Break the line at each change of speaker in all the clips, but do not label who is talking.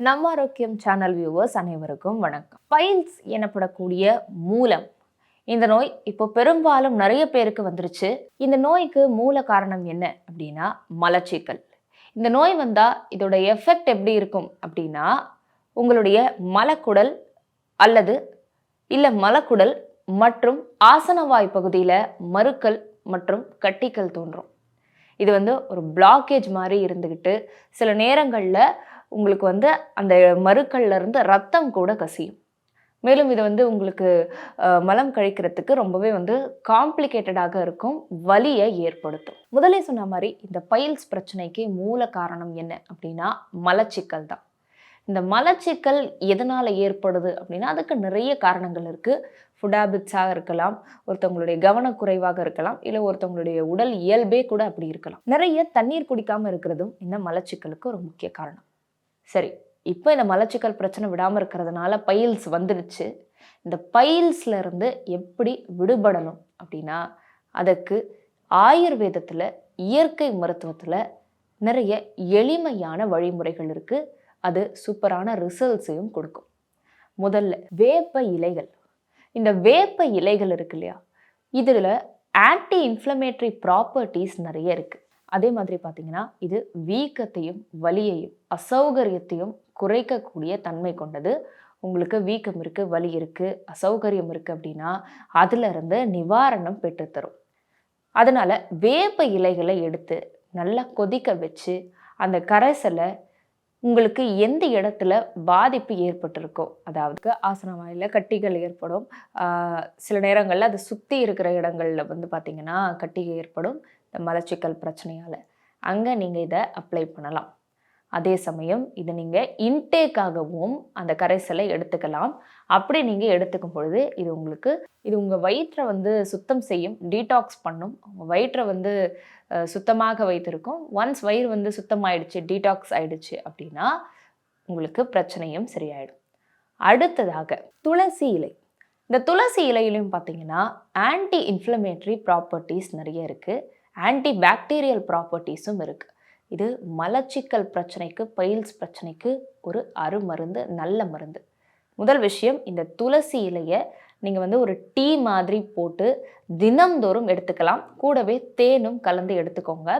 நம்ம ஆரோக்கியம் channel viewers அனைவருக்கும் வணக்கம். பைல்ஸ் எனப்படக்கூடிய மூலம். இந்த நோய் இப்போ பெரும்பாலும் நிறைய பேருக்கு வந்துருச்சு. இந்த நோய்க்கு மூல காரணம் என்ன அப்படின்னா மலச்சிக்கல். இந்த நோய் வந்தால் இதோட எஃபெக்ட் எப்படி இருக்கும் அப்படின்னா உங்களுடைய மலக்குடல் அல்லது இல்லை மலக்குடல் மற்றும் ஆசனவாய் பகுதியில் மறுக்கல் மற்றும் கட்டிக்கல் தோன்றும். இது வந்து ஒரு பிளாக்கேஜ் மாதிரி இருந்துக்கிட்டு சில நேரங்களில் உங்களுக்கு வந்து அந்த மருக்கள்ல இருந்து ரத்தம் கூட கசியும். மேலும் இது வந்து உங்களுக்கு மலம் கழிக்கிறதுக்கு ரொம்பவே வந்து காம்ப்ளிகேட்டடாக இருக்கும் வலியை ஏற்படுத்தும். முதலே சொன்ன மாதிரி இந்த பைல்ஸ் பிரச்சனைக்கு மூல காரணம் என்ன அப்படின்னா மலச்சிக்கல் தான். இந்த மலச்சிக்கல் எதனால் ஏற்படுது அப்படின்னா அதுக்கு நிறைய காரணங்கள் இருக்குது ஃபுட் ஹேபிட்ஸாக இருக்கலாம் ஒருத்தவங்களுடைய கவனக்குறைவாக இருக்கலாம் இல்லை ஒருத்தவங்களுடைய உடல் இயல்பே கூட அப்படி இருக்கலாம். நிறைய தண்ணீர் குடிக்காமல் இருக்கிறதும் இந்த மலச்சிக்கலுக்கு ஒரு முக்கிய காரணம். சரி இப்போ இந்த மலச்சிக்கல் பிரச்சனை விடாமல் இருக்கிறதுனால பைல்ஸ் வந்துடுச்சு. இந்த பைல்ஸ்லேருந்து எப்படி விடுபடணும் அப்படின்னா அதுக்கு ஆயுர்வேதத்தில் இயற்கை மருத்துவத்தில் நிறைய எளிமையான வழிமுறைகள் இருக்குது அது சூப்பரான ரிசல்ட்ஸையும் கொடுக்கும். முதல்ல வேப்ப இலைகள். இந்த வேப்ப இலைகள் இருக்கு இல்லையா? இதில் ஆன்டி இன்ஃப்ளமேட்டரி ப்ராப்பர்ட்டிஸ் நிறைய இருக்குது அதே மாதிரி பார்த்தீங்கன்னா இது வீக்கத்தையும் வலியையும் அசௌகரியத்தையும் குறைக்கக்கூடிய தன்மை கொண்டது. உங்களுக்கு வீக்கம் இருக்குது வலி இருக்குது அசௌகரியம் இருக்குது அப்படின்னா அதிலிருந்து நிவாரணம் பெற்றுத்தரும். அதனால் வேப்ப இலைகளை எடுத்து நல்லா கொதிக்க வச்சு அந்த கரைசலை உங்களுக்கு எந்த இடத்துல பாதிப்பு ஏற்பட்டிருக்கோ அதாவது ஆசன வாயில கட்டிகள் ஏற்படும் சில நேரங்களில் அது சுற்றி இருக்கிற இடங்களில் வந்து பார்த்திங்கன்னா கட்டிகள் ஏற்படும். இந்த மலச்சிக்கல் பிரச்சனையால். அங்கே நீங்கள் இதை அப்ளை பண்ணலாம். அதே சமயம் இதை நீங்கள் இன்டேக்காகவும் அந்த கரைசலை எடுத்துக்கலாம். அப்படி நீங்கள் எடுத்துக்கும் பொழுது இது உங்களுக்கு இது உங்கள் வயிற்றை வந்து சுத்தம் செய்யும் டீடாக்ஸ் பண்ணும். உங்கள் வயிற்றை வந்து சுத்தமாக வைத்திருக்கும். ஒன்ஸ் வயிறு வந்து சுத்தமாயிடுச்சு டீடாக்ஸ் ஆயிடுச்சு அப்படின்னா உங்களுக்கு பிரச்சனையும் சரியாயிடும். அடுத்ததாக துளசி இலை. இந்த துளசி இலையிலையும் பார்த்தீங்கன்னா ஆன்டி இன்ஃப்ளமேட்டரி ப்ராப்பர்ட்டிஸ் நிறைய இருக்குது ஆன்டி பாக்டீரியல் ப்ராப்பர்ட்டிஸும் இருக்குது இது மலச்சிக்கல் பிரச்சனைக்கு பைல்ஸ் பிரச்சனைக்கு ஒரு அருமருந்து நல்ல மருந்து. முதல் விஷயம் இந்த துளசி இலையை நீங்கள் வந்து ஒரு டீ மாதிரி போட்டு தினம்தோறும் எடுத்துக்கலாம். கூடவே தேனும் கலந்து எடுத்துக்கோங்க.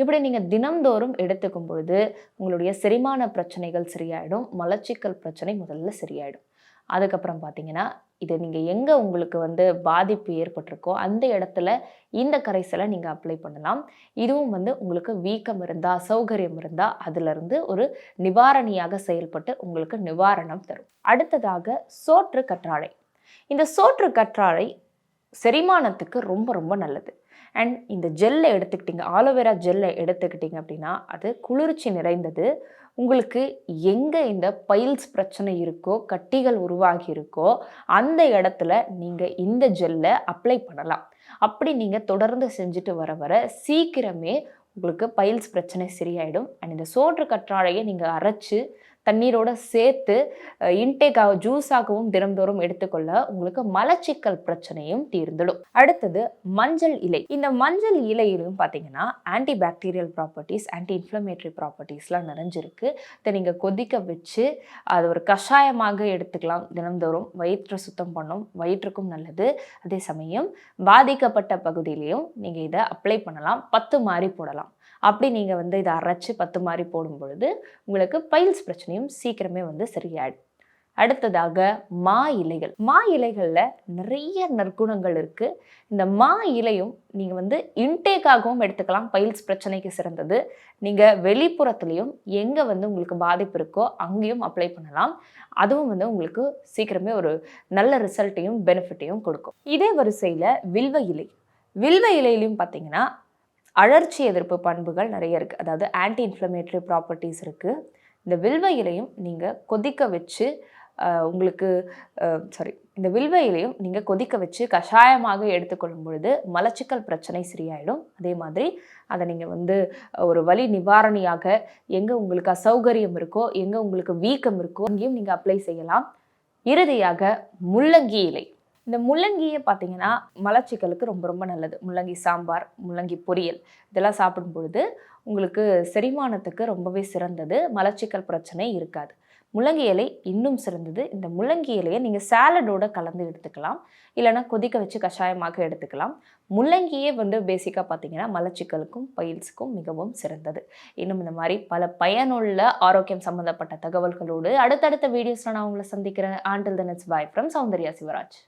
இப்படி நீங்கள் தினம்தோறும் எடுத்துக்கும் பொழுது உங்களுடைய செரிமான பிரச்சனைகள் சரியாயிடும். மலச்சிக்கல் பிரச்சனை முதல்ல சரியாயிடும். அதுக்கப்புறம் பார்த்தீங்கன்னா இது நீங்கள் எங்கே உங்களுக்கு வந்து பாதிப்பு ஏற்பட்டிருக்கோ அந்த இடத்துல இந்த கரைசலை நீங்கள் அப்ளை பண்ணலாம். இதுவும் வந்து உங்களுக்கு வீக்கம் இருந்தால் சௌகரியம் இருந்தால் அதிலிருந்து ஒரு நிவாரணியாக செயல்பட்டு உங்களுக்கு நிவாரணம் தரும். அடுத்ததாக சோற்று கற்றாழை. இந்த சோற்று கற்றாழை செரிமானத்துக்கு ரொம்ப ரொம்ப நல்லது. அண்ட் இந்த ஜெல்லை எடுத்துக்கிட்டிங்க ஆலோவேரா ஜெல்லை எடுத்துக்கிட்டிங்க அப்படின்னா அது குளிர்ச்சி நிறைந்தது. உங்களுக்கு எங்கே இந்த பைல்ஸ் பிரச்சனை இருக்கோ கட்டிகள் உருவாகி இருக்கோ அந்த இடத்துல நீங்கள் இந்த ஜெல்லை அப்ளை பண்ணலாம். அப்படி நீங்கள் தொடர்ந்து செஞ்சுட்டு வர வர சீக்கிரமே உங்களுக்கு பைல்ஸ் பிரச்சனை சரியாயிடும். அண்ட் இந்த சோற்று கற்றாழையை நீங்கள் அரைச்சு தண்ணீரோட சேர்த்து இன்டேக்காக ஜூஸாகவும் தினம்தோறும் எடுத்துக்கொள்ள உங்களுக்கு மலச்சிக்கல் பிரச்சனையும் தீர்ந்துடும். அடுத்தது மஞ்சள் இலை. இந்த மஞ்சள் இலையிலும் பார்த்தீங்கன்னா anti bacterial properties anti inflammatory ப்ராப்பர்ட்டிஸ்லாம் நிறைஞ்சிருக்கு. இதை நீங்கள் கொதிக்க வச்சு அது ஒரு கஷாயமாக எடுத்துக்கலாம். தினம்தோறும் வயிற்றை சுத்தம் பண்ணும். வயிற்றுக்கும் நல்லது. அதே சமயம் பாதிக்கப்பட்ட பகுதியிலையும் நீங்கள் இதை அப்ளை பண்ணலாம். பத்து மாதிரி போடலாம். அப்படி நீங்கள் வந்து இதை அரைச்சு பத்து மாதிரி போடும் பொழுது உங்களுக்கு பைல்ஸ் பிரச்சனையும் சீக்கிரமே வந்து சரியாயிடும். அடுத்ததாக மா இலைகள். மா இலைகளில் நிறைய நற்குணங்கள் இருக்குது இந்த மா இலையும் நீங்கள் வந்து இன்டேக்காகவும் எடுத்துக்கலாம். பைல்ஸ் பிரச்சனைக்கு சிறந்தது. நீங்கள் வெளிப்புறத்துலேயும் எங்கே வந்து உங்களுக்கு பாதிப்பு இருக்கோ அங்கேயும் அப்ளை பண்ணலாம். அதுவும் வந்து உங்களுக்கு சீக்கிரமே ஒரு நல்ல ரிசல்ட்டையும் பெனிஃபிட்டையும் கொடுக்கும். இதே வரிசையில் வில்வ இலை. வில்வ இலையிலையும் பார்த்தீங்கன்னா அழற்சி எதிர்ப்பு பண்புகள் நிறைய இருக்குது அதாவது ஆன்டி இன்ஃப்ளமேட்டரி ப்ராப்பர்ட்டிஸ் இருக்குது இந்த வில்வ இலையும் நீங்கள் கொதிக்க வச்சு உங்களுக்கு சாரி இந்த வில்வ இலையும் நீங்கள் கொதிக்க வச்சு கஷாயமாக எடுத்துக்கொள்ளும் பொழுது மலச்சிக்கல் பிரச்சனை சரியாயிடும் அதே மாதிரி அதை நீங்கள் வந்து ஒரு வலி நிவாரணியாக எங்கே உங்களுக்கு அசௌகரியம் இருக்கோ எங்கே உங்களுக்கு வீக்கம் இருக்கோ அங்கேயும் நீங்கள் அப்ளை செய்யலாம். இறுதியாக முள்ளங்கி இலை. இந்த முள்ளங்கியை பார்த்தீங்கன்னா மலச்சிக்கலுக்கு ரொம்ப ரொம்ப நல்லது. முள்ளங்கி சாம்பார் முள்ளங்கி பொரியல் இதெல்லாம் சாப்பிடும் பொழுது உங்களுக்கு செரிமானத்துக்கு ரொம்பவே சிறந்தது. மலச்சிக்கல் பிரச்சனை இருக்காது. முள்ளங்கி இலை இன்னும் சிறந்தது. இந்த முள்ளங்கி இலையை நீங்கள் சாலடோட கலந்து எடுத்துக்கலாம். இல்லைனா கொதிக்க வச்சு கஷாயமாக எடுத்துக்கலாம். முள்ளங்கியே வந்து பேசிக்காக பார்த்தீங்கன்னா மலச்சிக்கலுக்கும் பயில்ஸுக்கும் மிகவும் சிறந்தது. இன்னும் இந்த மாதிரி பல பயனுள்ள ஆரோக்கியம் சம்மந்தப்பட்ட தகவல்களோடு அடுத்தடுத்த வீடியோஸில் நான் உங்களை சந்திக்கிறேன். ஆண்டில் தன் it's bye from Soundarya Sivaraj.